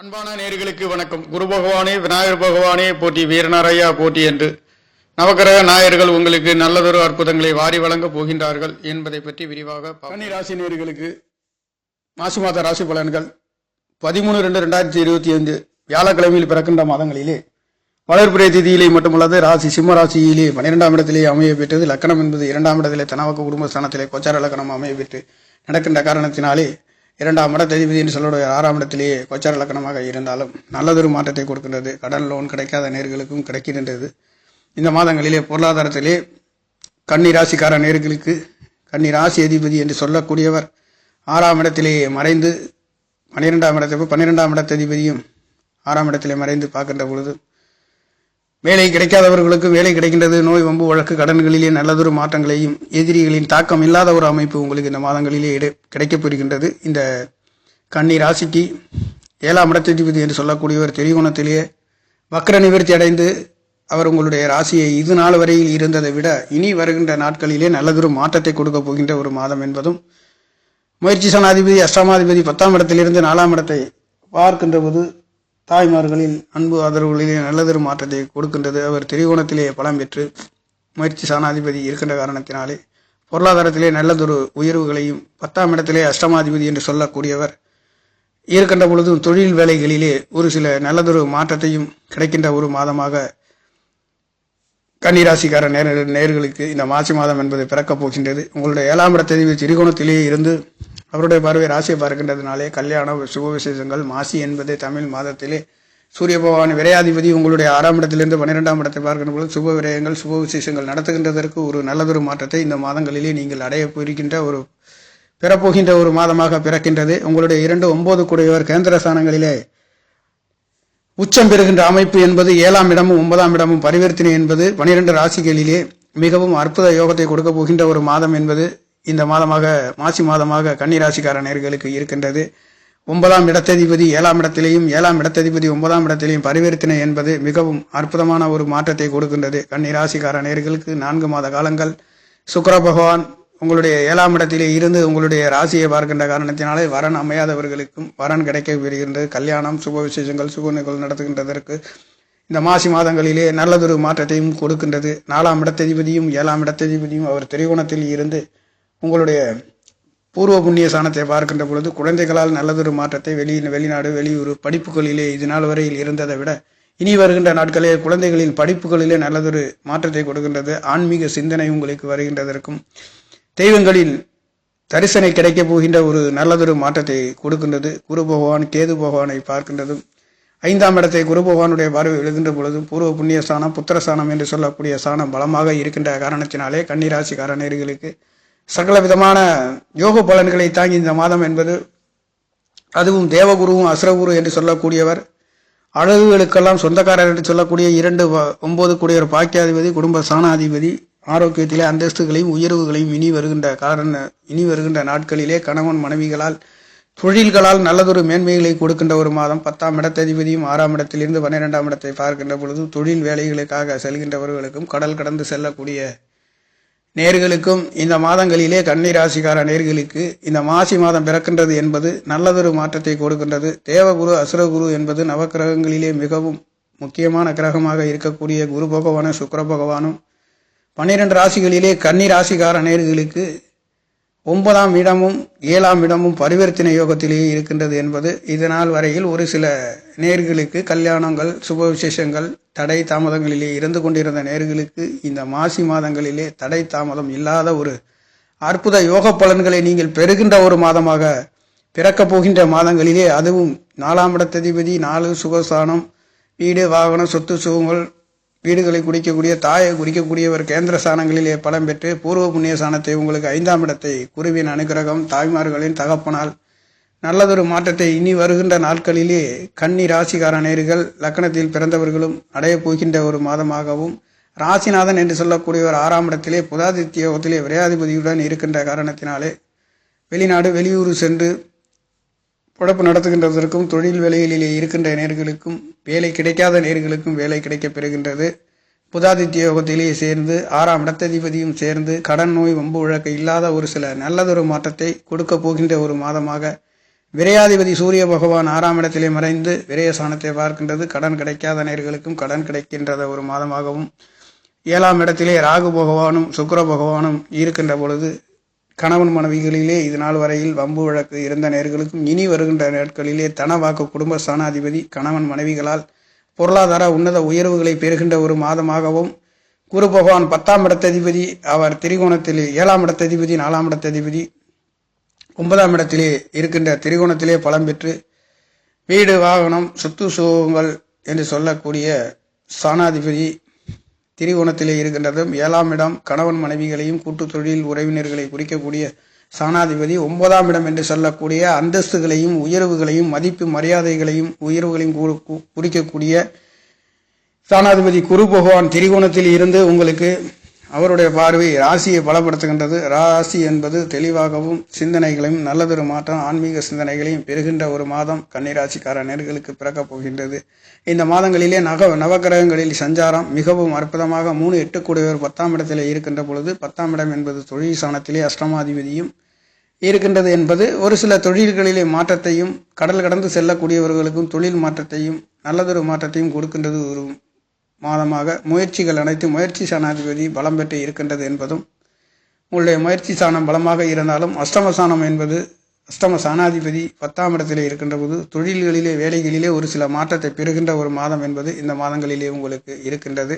அன்பான நேர்களுக்கு வணக்கம். குரு பகவானே விநாயகர் பகவானே போட்டி வீரநாரையா போட்டி என்று நவக்கிரக நாயர்கள் உங்களுக்கு நல்லதொரு அற்புதங்களை வாரி வழங்கப் போகின்றார்கள் என்பதை பற்றி விரிவாக பழனி ராசி நேர்களுக்கு மாசி மாத ராசி பலன்கள். பதிமூணு ரெண்டு ரெண்டாயிரத்தி இருபத்தி ஐந்து வியாழக்கிழமையில் பிறக்கின்ற மாதங்களிலே வளர்ப்புரை திதியிலே மட்டுமல்லாது ராசி சிம்ம ராசியிலே பன்னிரெண்டாம் இடத்திலே அமைய பெற்றது. லக்கணம் என்பது இரண்டாம் இடத்திலே தனவாக்கு குடும்ப ஸ்தானத்திலே கொச்சார லக்கணம் அமைய பெற்று நடக்கின்ற காரணத்தினாலே இரண்டாம் இட அதிபதி என்று சொல்லக்கூடிய ஆறாம் இடத்திலேயே கோச்சார லக்கணமாக இருந்தாலும் நல்லதொரு மாற்றத்தை கொடுக்கின்றது. கடன் லோன் கிடைக்காத நேர்களுக்கும் கிடைக்கின்றது. இந்த மாதங்களிலே பொருளாதாரத்திலே கன்னி ராசிக்கார நேர்களுக்கு கன்னி ராசி அதிபதி என்று சொல்லக்கூடியவர் ஆறாம் இடத்திலேயே மறைந்து பன்னிரெண்டாம் இடத்தை பன்னிரெண்டாம் இடத்ததிபதியும் ஆறாம் இடத்திலே மறைந்து பார்க்கின்ற பொழுது வேலை கிடைக்காதவர்களுக்கு வேலை கிடைக்கின்றது. நோய் வம்பு வழக்கு கடன்களிலே நல்லதொரு மாற்றங்களையும் எதிரிகளின் தாக்கம் இல்லாத ஒரு அமைப்பு உங்களுக்கு இந்த மாதங்களிலே இட கிடைக்கப் போகின்றது. இந்த கன்னி ராசிக்கு ஏழாம் இடத்ததிபதி என்று சொல்லக்கூடியவர் திரிகோணத்திலே வக்ர நிவர்த்தி அடைந்து அவர் உங்களுடைய ராசியை இது நாள் வரையில் இருந்ததை விட இனி வருகின்ற நாட்களிலே நல்லதொரு மாற்றத்தை கொடுக்க போகின்ற ஒரு மாதம் என்பதும் முயற்சி சனாதிபதி அஷ்டமாதிபதி பத்தாம் இடத்திலிருந்து நாலாம் இடத்தை பார்க்கின்ற போது தாய்மார்களின் அன்பு ஆதரவுகளிலே நல்லதொரு மாற்றத்தை கொடுக்கின்றது. அவர் திரிகோணத்திலே பலம் பெற்று முயற்சி சாணாதிபதி இருக்கின்ற காரணத்தினாலே பொருளாதாரத்திலே நல்லதொரு உயர்வுகளையும் பத்தாம் இடத்திலே அஷ்டமாதிபதி என்று சொல்லக்கூடியவர் இருக்கின்ற பொழுதும் தொழில் வேலைகளிலே ஒரு சில நல்லதொரு மாற்றத்தையும் கிடைக்கின்ற ஒரு மாதமாக கன்னிராசிக்கார நேர நேர்களுக்கு இந்த மாசி மாதம் என்பது பிறக்கப் போகின்றது. உங்களுடைய ஏழாம் இடத்ததிவு திரிகோணத்திலேயே இருந்து அவருடைய பார்வை ராசியை பார்க்கின்றதுனாலே கல்யாண சுப விசேஷங்கள் மாசி என்பது தமிழ் மாதத்திலே. சூரிய பகவான் விரையாதிபதி உங்களுடைய ஆறாம் இடத்திலிருந்து பன்னிரெண்டாம் இடத்தை பார்க்கின்ற பொழுது சுப விரயங்கள் சுப விசேஷங்கள் நடத்துகின்றதற்கு ஒரு நல்லதொரு மாற்றத்தை இந்த மாதங்களிலே நீங்கள் அடைய போகின்ற ஒரு பெறப்போகின்ற ஒரு மாதமாக பிறக்கின்றது. உங்களுடைய இரண்டு ஒன்பது கூடியவர் கேந்திர ஸ்தானங்களிலே உச்சம் பெறுகின்ற அமைப்பு என்பது ஏழாம் இடமும் ஒன்பதாம் இடமும் பரிவர்த்தனை என்பது பனிரெண்டு ராசிகளிலே மிகவும் அற்புத யோகத்தை கொடுக்க போகின்ற ஒரு மாதம் என்பது இந்த மாதமாக மாசி மாதமாக கன்னிராசிக்கார நேர்களுக்கு இருக்கின்றது. ஒன்பதாம் இடத்ததிபதி ஏழாம் இடத்திலேயும் ஏழாம் இடத்ததிபதி ஒன்பதாம் இடத்திலேயும் பரிவர்த்தனை என்பது மிகவும் அற்புதமான ஒரு மாற்றத்தை கொடுக்கின்றது. கன்னிராசிக்கார நேர்களுக்கு நான்கு மாத காலங்கள். சுக்கர பகவான் உங்களுடைய ஏழாம் இடத்திலே இருந்து உங்களுடைய ராசியை பார்க்கின்ற காரணத்தினாலே வரன் அமையாதவர்களுக்கும் வரன் கிடைக்க பெறுகின்றது கல்யாணம் சுப விசேஷங்கள் சுப நிகழ்வு நடத்துகின்றதற்கு இந்த மாசி மாதங்களிலே நல்லதொரு மாற்றத்தையும் கொடுக்கின்றது. நாலாம் இடத்ததிபதியும் ஏழாம் இடத்ததிபதியும் அவர் திரிகோணத்தில் இருந்து உங்களுடைய பூர்வ புண்ணிய சாணத்தை பார்க்கின்ற பொழுது குழந்தைகளால் நல்லதொரு மாற்றத்தை வெளி வெளிநாடு வெளியூர் படிப்புகளிலே இது நாள் வரையில் இருந்ததை விட இனி வருகின்ற நாட்களிலே குழந்தைகளின் படிப்புகளிலே நல்லதொரு மாற்றத்தை கொடுக்கின்றது. ஆன்மீக சிந்தனை உங்களுக்கு வருகின்றதற்கும் தெய்வங்களில் தரிசனை கிடைக்கப் போகின்ற ஒரு நல்லதொரு மாற்றத்தை கொடுக்கின்றது. குரு பகவான் கேது பகவானை பார்க்கின்றதும் ஐந்தாம் இடத்தை குரு பகவானுடைய பார்வை எழுதுகின்ற பொழுதும் பூர்வ புண்ணிய ஸ்தானம் புத்திர ஸ்தானம் என்று சொல்லக்கூடிய ஸ்தானம் பலமாக இருக்கின்ற காரணத்தினாலே கன்னிராசிக்கார நேர்களுக்கு சகல விதமான யோக பலன்களை தாங்கி இந்த மாதம் என்பது அதுவும் தேவகுருவும் அசுரகுரு என்று சொல்லக்கூடியவர் அழகுகளுக்கெல்லாம் சொந்தக்காரர் என்று சொல்லக்கூடிய இரண்டு ஒன்பது கூடியவர் பாக்கியாதிபதி குடும்ப சாணாதிபதி ஆரோக்கியத்திலே அந்தஸ்துகளையும் உயர்வுகளையும் இனி வருகின்ற காரண இனி வருகின்ற நாட்களிலே கணவன் மனைவிகளால் தொழில்களால் நல்லதொரு மேன்மைகளை கொடுக்கின்ற ஒரு மாதம் பத்தாம் இடத்ததிபதியும் ஆறாம் இடத்திலிருந்து பன்னிரெண்டாம் இடத்தை பார்க்கின்ற பொழுது தொழில் வேலைகளுக்காக செல்கின்றவர்களுக்கும் கடல் கடந்து செல்லக்கூடிய நேர்களுக்கும் இந்த மாதங்களிலே கன்னி ராசிக்கார நேர்களுக்கு இந்த மாசி மாதம் பிறக்கின்றது என்பது நல்லதொரு மாற்றத்தை கொடுக்கின்றது. தேவகுரு அசுரகுரு என்பது நவக்கிரகங்களிலே மிகவும் முக்கியமான கிரகமாக இருக்கக்கூடிய குரு பகவானும் சுக்கர பகவானும் பன்னிரண்டு ராசிகளிலே கன்னி ராசிக்கார நேர்களுக்கு ஒன்பதாம் இடமும் ஏழாம் இடமும் பரிவர்த்தனை யோகத்திலேயே இருக்கின்றது என்பது இதனால் வரையில் ஒரு சில நேர்களுக்கு கல்யாணங்கள் சுப விசேஷங்கள் தடை தாமதங்களிலே இருந்து கொண்டிருந்த நேர்களுக்கு இந்த மாசி மாதங்களிலே தடை தாமதம் இல்லாத ஒரு அற்புத யோக பலன்களை நீங்கள் பெறுகின்ற ஒரு மாதமாக பிறக்கப் போகின்ற மாதங்களிலே அதுவும் நாலாம் இடத்ததிபதி நாலு சுகஸ்தானம் வீடு வாகனம் சொத்து சுகங்கள் வீடுகளை குடிக்கக்கூடிய தாயை குறிக்கக்கூடியவர் கேந்திர ஸ்தானங்களிலே பலம் பெற்று பூர்வ புண்ணிய ஸ்தானத்தை உங்களுக்கு ஐந்தாம் இடத்தை குருவின் அனுகிரகம் தாய்மார்களின் தகப்பனால். நல்லதொரு மாற்றத்தை இனி வருகின்ற நாட்களிலே கன்னி ராசிகார நேர்கள் லக்கணத்தில் பிறந்தவர்களும் அடையப் போகின்ற ஒரு மாதமாகவும் ராசிநாதன் என்று சொல்லக்கூடியவர் ஆறாம் இடத்திலே புதாதித்ய யோகத்திலே விரையாதிபதியுடன் இருக்கின்ற காரணத்தினாலே வெளிநாடு வெளியூர் சென்று பொழப்பு நடத்துகின்றதற்கும் தொழில் வேலைகளிலே இருக்கின்ற நேர்களுக்கும் வேலை கிடைக்காத நேர்களுக்கும் வேலை கிடைக்கப் பெறுகின்றது. புதாதித்ய யோகத்திலே சேர்ந்து ஆறாம் இடத்ததிபதியும் சேர்ந்து கடன் நோய் வம்பு வழக்கு இல்லாத ஒரு சில நல்லதொரு மாற்றத்தை கொடுக்க போகின்ற ஒரு மாதமாக விரையாதிபதி சூரிய பகவான் ஆறாம் இடத்திலே மறைந்து விரயசானத்தை பார்க்கின்றது. கடன் கிடைக்காத நேர்களுக்கும் கடன் கிடைக்கின்றத ஒரு மாதமாகவும் ஏழாம் இடத்திலே ராகு பகவானும் சுக்கர பகவானும் இருக்கின்ற பொழுது கணவன் மனைவிகளிலே இது நாள் வரையில் வம்பு வழக்கு இருந்த நேர்களுக்கும் இனி வருகின்ற நாட்களிலே தனவாக்கு குடும்ப ஸ்தானாதிபதி கணவன் மனைவிகளால் பொருளாதார உன்னத உயர்வுகளை பெறுகின்ற ஒரு மாதமாகவும் குரு பகவான் பத்தாம் இடத்ததிபதி அவர் திரிகோணத்திலே ஏழாம் இடத்ததிபதி நாலாம் இடத்ததிபதி ஒன்பதாம் இடத்திலே இருக்கின்ற திரிகோணத்திலே பலம் பெற்று வீடு வாகனம் சொத்து சுகங்கள் என்று சொல்லக்கூடிய ஸ்தானாதிபதி திரிகோணத்திலே இருக்கின்றதும் ஏழாம் இடம் கணவன் மனைவிகளையும் கூட்டு தொழில் உறவினர்களை குறிக்கக்கூடிய சாணாதிபதி ஒன்பதாம் இடம் என்று சொல்லக்கூடிய அந்தஸ்துகளையும் உயர்வுகளையும் மதிப்பு மரியாதைகளையும் உயர்வுகளையும் குறிக்கக்கூடிய சாணாதிபதி குரு பகவான் திரிகோணத்தில் இருந்து உங்களுக்கு அவருடைய பார்வை ராசியை பலப்படுத்துகின்றது. ராசி என்பது தெளிவாகவும் சிந்தனைகளையும் நல்லதொரு மாற்றம் ஆன்மீக சிந்தனைகளையும் பெறுகின்ற ஒரு மாதம் கன்னிராசிக்கார நேர்களுக்கு பிறக்கப் போகின்றது. இந்த மாதங்களிலே நக நவகிரகங்களில் சஞ்சாரம் மிகவும் அற்புதமாக மூணு எட்டு கூடியவர் பத்தாம் இடத்திலே இருக்கின்ற பொழுது பத்தாம் இடம் என்பது தொழில் சாணத்திலே அஷ்டமாதிபதியும் இருக்கின்றது என்பது ஒரு சில தொழில்களிலே மாற்றத்தையும் கடல் கடந்து செல்லக்கூடியவர்களுக்கும் தொழில் மாற்றத்தையும் நல்லதொரு மாற்றத்தையும் கொடுக்கின்றது ஒரு மாதமாக முயற்சிகள் அனைத்து முயற்சி சனாதிபதி பலம் பெற்று இருக்கின்றது என்பதும் உங்களுடைய முயற்சி சாணம் பலமாக இருந்தாலும் அஷ்டம சாணம் என்பது அஷ்டம சாணாதிபதி பத்தாம் இடத்திலே இருக்கின்ற போது தொழில்களிலே வேலைகளிலே ஒரு சில மாற்றத்தை பெறுகின்ற ஒரு மாதம் என்பது இந்த மாதங்களிலே உங்களுக்கு இருக்கின்றது.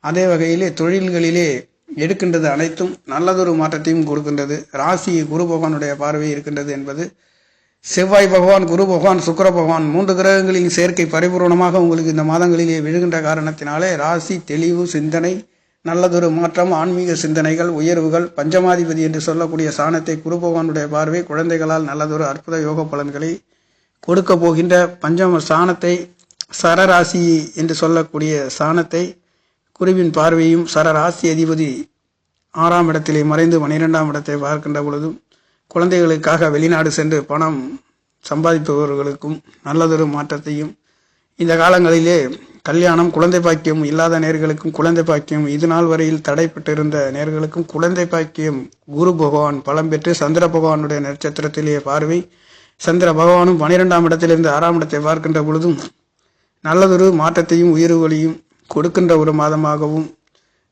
அதே வகையிலே தொழில்களிலே எடுக்கின்றது அனைத்தும் நல்லதொரு மாற்றத்தையும் கொடுக்கின்றது. ராசி குரு பகவானுடைய பார்வை இருக்கின்றது என்பது செவ்வாய் பகவான் குரு பகவான் சுக்கர பகவான் மூன்று கிரகங்களின் சேர்க்கை பரிபூர்ணமாக உங்களுக்கு இந்த மாதங்களிலே விழுகின்ற காரணத்தினாலே ராசி தெளிவு சிந்தனை நல்லதொரு மாற்றம் ஆன்மீக சிந்தனைகள் உயர்வுகள் பஞ்சமாதிபதி என்று சொல்லக்கூடிய சாணத்தை குரு பகவானுடைய பார்வை குழந்தைகளால் நல்லதொரு அற்புத யோக பலன்களை கொடுக்க போகின்ற பஞ்சம சாணத்தை சரராசி என்று சொல்லக்கூடிய சாணத்தை குருவின் பார்வையும் சரராசி அதிபதி ஆறாம் இடத்திலே மறைந்து பனிரெண்டாம் இடத்தை பார்க்கின்ற பொழுதும் குழந்தைகளுக்காக வெளிநாடு சென்று பணம் சம்பாதிப்பவர்களுக்கும் நல்லதொரு மாற்றத்தையும் இந்த காலங்களிலே கல்யாணம் குழந்தை பாக்கியம் இல்லாத நேர்களுக்கும் குழந்தை பாக்கியம் இது நாள் வரையில் தடைப்பட்டிருந்த நேர்களுக்கும் குழந்தை பாக்கியம். குரு பகவான் பலம் பெற்று சந்திர பகவானுடைய நட்சத்திரத்திலேயே பார்வை சந்திர பகவானும் பனிரெண்டாம் இடத்திலிருந்து ஆறாம் இடத்தை பார்க்கின்ற பொழுதும் நல்லதொரு மாற்றத்தையும் உயர்வுகளையும் கொடுக்கின்ற ஒரு மாதமாகவும்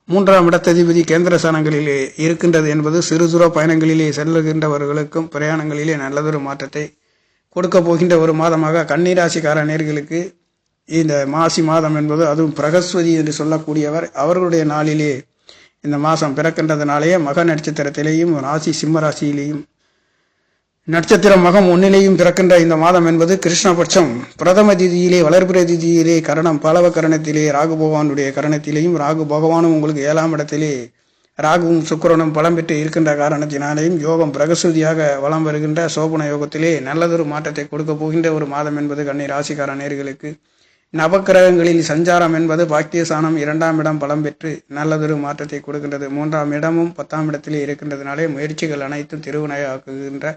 மூன்றாம் இடத்ததிபதி கேந்திரஸ்தானங்களிலே இருக்கின்றது என்பது சிறு தூர பயணங்களிலே செல்லுகின்றவர்களுக்கும் பிரயாணங்களிலே நல்லதொரு மாற்றத்தை கொடுக்க போகின்ற ஒரு மாதமாக கன்னிராசிக்கார நேர்களுக்கு இந்த மாசி மாதம் என்பது அதுவும் பிரகஸ்வதி என்று சொல்லக்கூடியவர். அவர்களுடைய நாளிலே இந்த மாதம் பிறக்கின்றதுனாலேயே மக நட்சத்திரத்திலேயும் ராசி சிம்ம ராசியிலேயும் நட்சத்திர மகம் ஒன்னிலேயும் பிறக்கின்ற இந்த மாதம் என்பது கிருஷ்ணபட்சம். பிரதம திதியிலே வளர்பிற திதியிலே கரணம் பலவ கரணத்திலே ராகு பகவானுடைய கரணத்திலேயும் ராகு பகவானும் உங்களுக்கு ஏழாம் இடத்திலே ராகுவும் சுக்கிரனும் பலம் பெற்று இருக்கின்ற காரணத்தினாலேயும் யோகம் பிரகசுதியாக வலம் வருகின்ற சோபன யோகத்திலே நல்லதொரு மாற்றத்தை கொடுக்க போகின்ற ஒரு மாதம் என்பது கண்ணை ராசிக்கார நேர்களுக்கு. நவக்கிரகங்களில் சஞ்சாரம் என்பது பாக்கியசானம் இரண்டாம் இடம் பலம் பெற்று நல்லதொரு மாற்றத்தை கொடுக்கின்றது. மூன்றாம் இடமும் பத்தாம் இடத்திலே இருக்கின்றதுனாலே முயற்சிகள் அனைத்தும் திருவினையாக்குகின்ற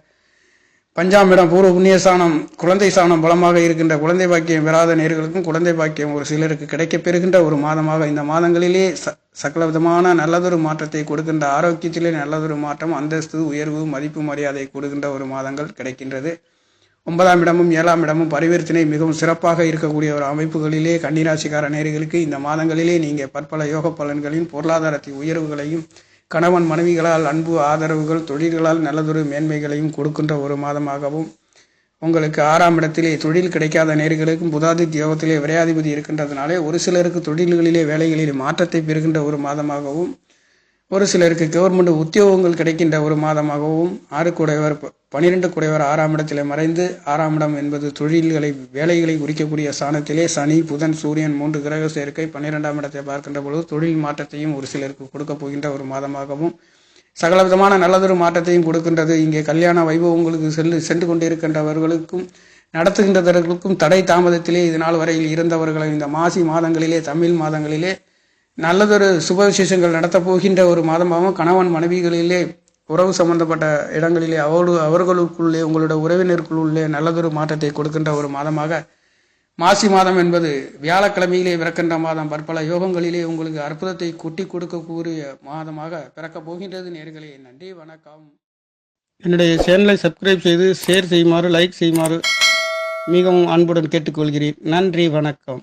பஞ்சாமிடம் பூர்வ புண்ணிய சாணம் குழந்தை சாணம் பலமாக இருக்கின்ற குழந்தை பாக்கியம் பெறாத நேர்களுக்கும் குழந்தை பாக்கியம் ஒரு சிலருக்கு கிடைக்கப் பெறுகின்ற ஒரு மாதமாக இந்த மாதங்களிலே ச சகல விதமான நல்லதொரு மாற்றத்தை கொடுக்கின்ற ஆரோக்கியத்திலே நல்லதொரு மாற்றம் அந்தஸ்து உயர்வு மதிப்பு மரியாதை கொடுக்கின்ற ஒரு மாதங்கள் கிடைக்கின்றது. ஒன்பதாம் இடமும் ஏழாம் இடமும் பரிவர்த்தனை மிகவும் சிறப்பாக இருக்கக்கூடிய ஒரு அமைப்புகளிலே கன்னிராசிக்கார நேர்களுக்கு இந்த மாதங்களிலே நீங்கள் பற்பல யோக பலன்களின் பொருளாதாரத்தை உயர்வுகளையும் கணவன் மனைவிகளால் அன்பு ஆதரவுகள் தொழில்களால் நல்லதொரு மேன்மைகளையும் கொடுக்கின்ற ஒரு மாதமாகவும் உங்களுக்கு ஆறாம் இடத்திலே தொழில் கிடைக்காத நேர்களுக்கும் புதாதித் யோகத்திலே விரையாதிபதி இருக்கின்றதுனாலே ஒரு சிலருக்கு தொழில்களிலே வேலைகளிலே மாற்றத்தை பெறுகின்ற ஒரு மாதமாகவும் ஒரு சிலருக்கு கவர்மெண்ட் உத்தியோகங்கள் கிடைக்கின்ற ஒரு மாதமாகவும் ஆறு குடைவர் பனிரெண்டு குடைவர் ஆறாம் இடத்திலே மறைந்து ஆறாம் இடம் என்பது தொழில்களை வேலைகளை குறிக்கக்கூடிய ஸ்தானத்திலே சனி புதன் சூரியன் மூன்று கிரக சேர்க்கை பன்னிரெண்டாம் இடத்தை பார்க்கின்ற பொழுது தொழில் மாற்றத்தையும் ஒரு சிலருக்கு கொடுக்க போகின்ற ஒரு மாதமாகவும் சகலவிதமான நல்லதொரு மாற்றத்தையும் கொடுக்கின்றது. இங்கே கல்யாண வைபவங்களுக்கு செல்லு சென்று கொண்டிருக்கின்றவர்களுக்கும் நடத்துகின்றவர்களுக்கும் தடை தாமதத்திலே இது நாள் வரையில் இருந்தவர்களை இந்த மாசி மாதங்களிலே தமிழ் மாதங்களிலே நல்லதொரு சுப விசேஷங்கள் நடத்தப் போகின்ற ஒரு மாதமாகவும் கணவன் மனைவிகளிலே உறவு சம்பந்தப்பட்ட இடங்களிலே அவரு அவர்களுக்குள்ளே உங்களோட உறவினருக்குள்ளே நல்லதொரு மாற்றத்தை கொடுக்கின்ற ஒரு மாதமாக மாசி மாதம் என்பது வியாழக்கிழமையிலே பிறக்கின்ற மாதம். பற்பல யோகங்களிலே உங்களுக்கு அற்புதத்தை கொட்டி கொடுக்கக்கூடிய மாதமாக பிறக்கப் போகின்றது நேர்களே. நன்றி வணக்கம். என்னுடைய சேனலை சப்ஸ்கிரைப் செய்து ஷேர் செய்யுமாறு லைக் செய்யுமாறு மிகவும் அன்புடன் கேட்டுக்கொள்கிறேன். நன்றி வணக்கம்.